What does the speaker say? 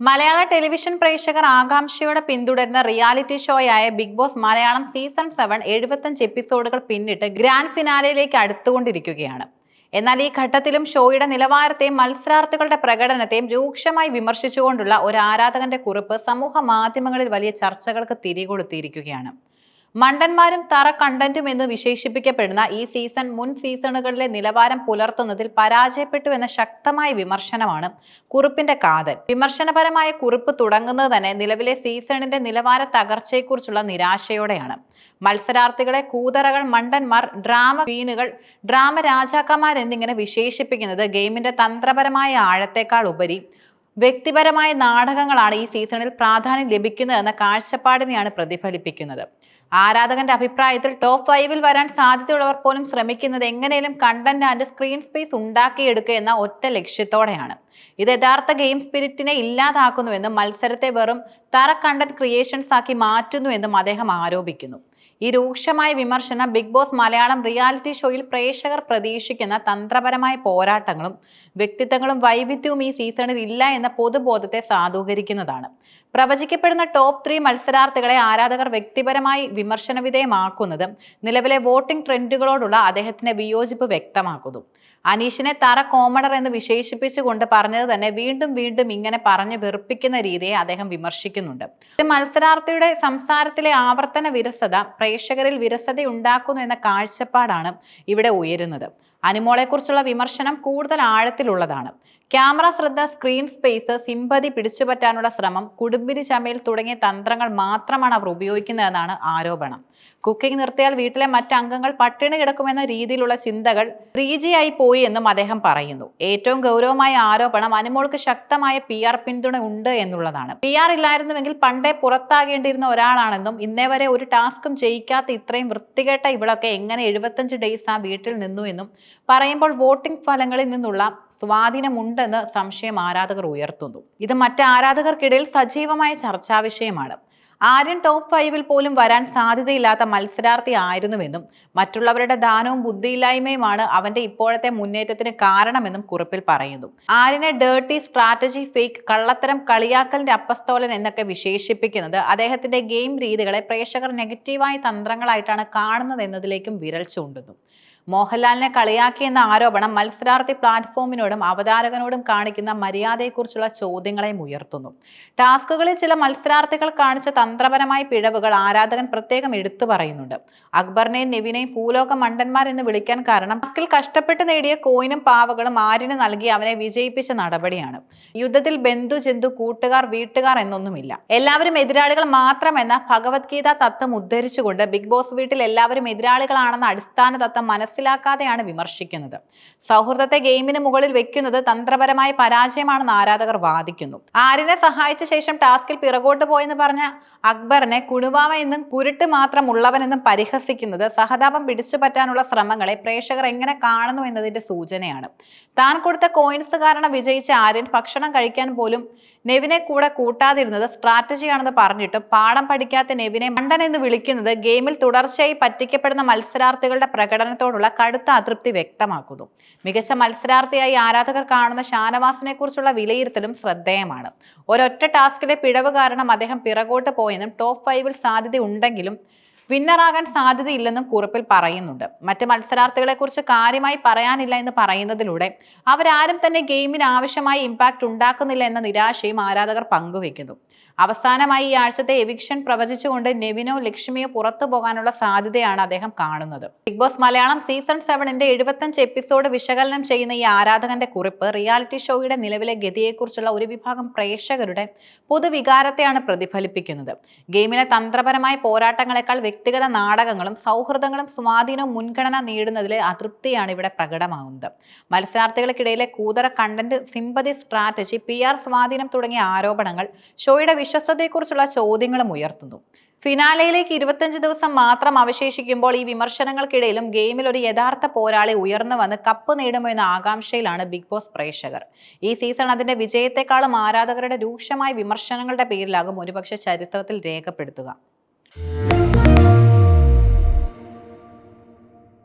മലയാള television പ്രേക്ഷകർ ആകാംക്ഷയോടെ പിന്തുടരുന്ന reality ഷോയായ Bigg Boss Malayalam season seven എഴുപത്തഞ്ച് എപ്പിസോഡുകൾ പിന്നിട്ട് ഗ്രാൻഡ് ഫിനാലയിലേക്ക് അടുത്തുകൊണ്ടിരിക്കുകയാണ്. എന്നാൽ ഈ ഘട്ടത്തിലും ഷോയുടെ നിലവാരത്തെയും മത്സരാർത്ഥികളുടെ പ്രകടനത്തെയും രൂക്ഷമായി വിമർശിച്ചുകൊണ്ടുള്ള ഒരു ആരാധകന്റെ കുറിപ്പ് സമൂഹ മാധ്യമങ്ങളിൽ വലിയ ചർച്ചകൾക്ക് തിരികൊടുത്തിയിരിക്കുകയാണ് മണ്ടന്മാരും തറ കണ്ടന്റും എന്ന് വിശേഷിപ്പിക്കപ്പെടുന്ന ഈ സീസൺ മുൻ സീസണുകളിലെ നിലവാരം പുലർത്തുന്നതിൽ പരാജയപ്പെട്ടു എന്ന ശക്തമായ വിമർശനമാണ് കുറിപ്പിന്റെ കാതൽ. വിമർശനപരമായ കുറിപ്പ് തുടങ്ങുന്നത് തന്നെ നിലവിലെ സീസണിന്റെ നിലവാര തകർച്ചയെക്കുറിച്ചുള്ള നിരാശയോടെയാണ്. മത്സരാർത്ഥികളെ കൂതറകൾ മണ്ടന്മാർ ഡ്രാമ ക്വീനുകൾ ഡ്രാമ രാജാക്കന്മാർ എന്നിങ്ങനെ വിശേഷിപ്പിക്കുന്നത് ഗെയിമിന്റെ തന്ത്രപരമായ ആഴത്തെക്കാൾ ഉപരി വ്യക്തിപരമായ നാടകങ്ങളാണ് ഈ സീസണിൽ പ്രാധാന്യം ലഭിക്കുന്നതെന്ന കാഴ്ചപ്പാടിനെയാണ് പ്രതിഫലിപ്പിക്കുന്നത്. ആരാധകന്റെ അഭിപ്രായത്തിൽ ടോപ്പ് ഫൈവിൽ വരാൻ സാധ്യതയുള്ളവർ പോലും ശ്രമിക്കുന്നത് എങ്ങനെയും കണ്ടന്റ് ആൻഡ് സ്ക്രീൻ സ്പേസ് ഉണ്ടാക്കിയെടുക്കുക എന്ന ഒറ്റ ലക്ഷ്യത്തോടെയാണ്. ഇത് യഥാർത്ഥ ഗെയിം സ്പിരിറ്റിനെ ഇല്ലാതാക്കുന്നുവെന്നും മത്സരത്തെ വെറും തറ കണ്ടന്റ് ക്രിയേഷൻസ് ആക്കി മാറ്റുന്നുവെന്നും അദ്ദേഹം ആരോപിക്കുന്നു. ഈ രൂക്ഷമായ വിമർശനം ബിഗ് ബോസ് മലയാളം റിയാലിറ്റി ഷോയിൽ പ്രേക്ഷകർ പ്രതീക്ഷിക്കുന്ന തന്ത്രപരമായ പോരാട്ടങ്ങളും വ്യക്തിത്വങ്ങളും വൈവിധ്യവും ഈ സീസണിൽ ഇല്ല എന്ന പൊതുബോധത്തെ സാധൂകരിക്കുന്നതാണ്. പ്രവചിക്കപ്പെടുന്ന ടോപ്പ് ത്രീ മത്സരാർത്ഥികളെ ആരാധകർ വ്യക്തിപരമായി വിമർശന വിധേയമാക്കുന്നത് നിലവിലെ വോട്ടിംഗ് ട്രെൻഡുകളോടുള്ള അദ്ദേഹത്തിന്റെ വിയോജിപ്പ് വ്യക്തമാക്കുന്നു. അനീഷിനെ തറ കോമഡർ എന്ന് വിശേഷിപ്പിച്ചുകൊണ്ട് പറഞ്ഞത് തന്നെ വീണ്ടും വീണ്ടും ഇങ്ങനെ പറഞ്ഞു വെറുപ്പിക്കുന്ന രീതിയെ അദ്ദേഹം വിമർശിക്കുന്നുണ്ട്. മത്സരാർത്ഥിയുടെ സംസാരത്തിലെ ആവർത്തന വിരസത പ്രേക്ഷകരിൽ വിരസത ഉണ്ടാക്കുന്നു എന്ന കാഴ്ചപ്പാടാണ് ഇവിടെ ഉയരുന്നത്. അനുമോളെക്കുറിച്ചുള്ള വിമർശനം കൂടുതൽ ആഴത്തിലുള്ളതാണ്. ക്യാമറ ശ്രദ്ധ സ്ക്രീൻ സ്പേസ് സിമ്പതി പിടിച്ചുപറ്റാനുള്ള ശ്രമം കുടുംബിരി ചമയിൽ തുടങ്ങിയ തന്ത്രങ്ങൾ മാത്രമാണ് അവർ ഉപയോഗിക്കുന്നതെന്നാണ് ആരോപണം. കുക്കിംഗ് നിർത്തിയാൽ വീട്ടിലെ മറ്റംഗങ്ങൾ പട്ടിണി കിടക്കുമെന്ന രീതിയിലുള്ള ചിന്തകൾ റീജിയായി പോയി എന്നും അദ്ദേഹം പറയുന്നു. ഏറ്റവും ഗൗരവമായ ആരോപണം അനുമോൾക്ക് ശക്തമായ പി ആർ പിന്തുണ ഉണ്ട് എന്നുള്ളതാണ്. പി ആർ ഇല്ലായിരുന്നുവെങ്കിൽ പണ്ടേ പുറത്താകേണ്ടിയിരുന്ന ഒരാളാണെന്നും ഇന്നേ വരെ ഒരു ടാസ്കും ചെയ്യിക്കാത്ത ഇത്രയും വൃത്തികെട്ട ഇവളൊക്കെ എങ്ങനെ എഴുപത്തഞ്ച് ഡേയ്സ് ആ വീട്ടിൽ നിന്നു എന്നും പറയുമ്പോൾ വോട്ടിംഗ് ഫലങ്ങളിൽ നിന്നുള്ള സ്വാധീനമുണ്ടെന്ന് സംശയം ആരാധകർ ഉയർത്തുന്നു. ഇത് മറ്റ് ആരാധകർക്കിടയിൽ സജീവമായ ചർച്ചാ വിഷയമാണ്. ആര്യൻ ടോപ്പ് ഫൈവിൽ പോലും വരാൻ സാധ്യതയില്ലാത്ത മത്സരാർത്ഥി ആയിരുന്നുവെന്നും മറ്റുള്ളവരുടെ ദാനവും ബുദ്ധിയില്ലായ്മയുമാണ് അവന്റെ ഇപ്പോഴത്തെ മുന്നേറ്റത്തിന് കാരണമെന്നും കുറിപ്പിൽ പറയുന്നു. ആരിനെ ഡേർട്ടി സ്ട്രാറ്റജി ഫേക്ക് കള്ളത്തരം കളിയാക്കലിന്റെ അപ്പസ്തോലൻ എന്നൊക്കെ വിശേഷിപ്പിക്കുന്നത് അദ്ദേഹത്തിന്റെ ഗെയിം രീതികളെ പ്രേക്ഷകർ നെഗറ്റീവായ തന്ത്രങ്ങളായിട്ടാണ് കാണുന്നത് എന്നതിലേക്കും വിരൽ ചൂണ്ടുന്നു. മോഹൻലാലിനെ കളിയാക്കിയെന്ന ആരോപണം മത്സരാർത്ഥി പ്ലാറ്റ്ഫോമിനോടും അവതാരകനോടും കാണിക്കുന്ന മര്യാദയെക്കുറിച്ചുള്ള ചോദ്യങ്ങളെയും ഉയർത്തുന്നു. ടാസ്കുകളിൽ ചില മത്സരാർത്ഥികൾ കാണിച്ച തന്ത്രപരമായ പിഴവുകൾ ആരാധകൻ പ്രത്യേകം എടുത്തു പറയുന്നുണ്ട്. അക്ബറിനെയും നെവിനെയും ഭൂലോക മണ്ടന്മാർ എന്ന് വിളിക്കാൻ കാരണം ടാസ്കിൽ കഷ്ടപ്പെട്ട് നേടിയ കോയിനും പാവകളും ആരിന് നൽകി അവനെ വിജയിപ്പിച്ച നടപടിയാണ്. യുദ്ധത്തിൽ ബന്ധു ജന്തു കൂട്ടുകാർ വീട്ടുകാർ എന്നൊന്നുമില്ല. എല്ലാവരും എതിരാളികൾ മാത്രമെന്ന ഭഗവത്ഗീത തത്വം ഉദ്ധരിച്ചുകൊണ്ട് ബിഗ് ബോസ് വീട്ടിൽ എല്ലാവരും എതിരാളികളാണെന്ന അടിസ്ഥാന തത്വം മനസ്സിലാക്കാതെയാണ് വിമർശിക്കുന്നത്. സൗഹൃദത്തെ ഗെയിമിന് മുകളിൽ വെക്കുന്നത് തന്ത്രപരമായ പരാജയമാണെന്ന് ആരാധകർ വാദിക്കുന്നു. ആരിനെ സഹായിച്ച ശേഷം ടാസ്കിൽ പിറകോട്ട് പോയെന്ന് പറഞ്ഞ അക്ബറിനെ കുണുവാവ എന്നും കുരുട്ട് മാത്രമുള്ളവനെന്നും പരിഹസിക്കുന്നത് സഹതാപം പിടിച്ചു പറ്റാനുള്ള ശ്രമങ്ങളെ പ്രേക്ഷകർ എങ്ങനെ കാണുന്നു എന്നതിന്റെ സൂചനയാണ്. താൻ കൊടുത്ത കോയിൻസ് കാരണം വിജയിച്ച ആര്യൻ ഭക്ഷണം കഴിക്കാൻ പോലും നെവിനെ കൂടെ കൂട്ടാതിരുന്നത് സ്ട്രാറ്റജിയാണെന്ന് പറഞ്ഞിട്ട് പാഠം പഠിക്കാത്ത നെവിനെ മണ്ടൻ എന്ന് വിളിക്കുന്നത് ഗെയിമിൽ തുടർച്ചയായി പറ്റിക്കപ്പെടുന്ന മത്സരാർത്ഥികളുടെ പ്രകടനത്തോടുള്ള കടുത്ത അതൃപ്തി വ്യക്തമാക്കുന്നു. മികച്ച മത്സരാർത്ഥിയായി ആരാധകർ കാണുന്ന ഷാനവാസിനെ കുറിച്ചുള്ള വിലയിരുത്തലും ശ്രദ്ധേയമാണ്. ഒരൊറ്റ ടാസ്കിലെ പിഴവ് കാരണം അദ്ദേഹം പിറകോട്ട് പോയെന്നും ടോപ്പ് ഫൈവിൽ സാധ്യത ഉണ്ടെങ്കിലും വിന്നറാകാൻ സാധ്യതയില്ലെന്നും കുറിപ്പിൽ പറയുന്നുണ്ട്. മറ്റ് മത്സരാർത്ഥികളെ കുറിച്ച് കാര്യമായി പറയാനില്ല എന്ന് പറയുന്നതിലൂടെ അവരാരും തന്നെ ഗെയിമിന് ആവശ്യമായ ഇമ്പാക്ട് ഉണ്ടാക്കുന്നില്ല എന്ന നിരാശയും ആരാധകർ പങ്കുവെക്കുന്നു. അവസാനമായി ഈ ആഴ്ചത്തെ എവിക്ഷൻ പ്രവചിച്ചുകൊണ്ട് നെവിനോ ലക്ഷ്മിയോ പുറത്തു പോകാനുള്ള സാധ്യതയാണ് അദ്ദേഹം കാണുന്നത്. ബിഗ് ബോസ് മലയാളം സീസൺ സെവനിന്റെ എഴുപത്തഞ്ച് എപ്പിസോഡ് വിശകലനം ചെയ്യുന്ന ഈ ആരാധകന്റെ കുറിപ്പ് റിയാലിറ്റി ഷോയുടെ നിലവിലെ ഗതിയെക്കുറിച്ചുള്ള ഒരു വിഭാഗം പ്രേക്ഷകരുടെ പൊതുവികാരത്തെയാണ് പ്രതിഫലിപ്പിക്കുന്നത്. ഗെയിമിലെ തന്ത്രപരമായ പോരാട്ടങ്ങളെക്കാൾ വ്യക്തിഗത നാടകങ്ങളും സൗഹൃദങ്ങളും സ്വാധീനവും മുൻഗണന നേടുന്നതിലെ അതൃപ്തിയാണ് ഇവിടെ പ്രകടമാകുന്നത്. മത്സരാർത്ഥികൾക്കിടയിലെ കൂതറ content sympathy strategy P R സ്വാധീനം തുടങ്ങിയ ആരോപണങ്ങൾ ഷോയുടെ വിശ്വസ്തതയെക്കുറിച്ചുള്ള ചോദ്യങ്ങളും ഉയർത്തുന്നു. ഫിനാലയിലേക്ക് ഇരുപത്തഞ്ച് ദിവസം മാത്രം അവശേഷിക്കുമ്പോൾ ഈ വിമർശനങ്ങൾക്കിടയിലും ഗെയിമിൽ ഒരു യഥാർത്ഥ പോരാളി ഉയർന്നു വന്ന് കപ്പ് നേടുമോ എന്ന ആകാംക്ഷയിലാണ് ബിഗ് ബോസ് പ്രേക്ഷകർ. ഈ സീസൺ അതിന്റെ വിജയത്തെക്കാളും ആരാധകരുടെ രൂക്ഷമായ വിമർശനങ്ങളുടെ പേരിലാകും ഒരുപക്ഷെ ചരിത്രത്തിൽ രേഖപ്പെടുത്തുക.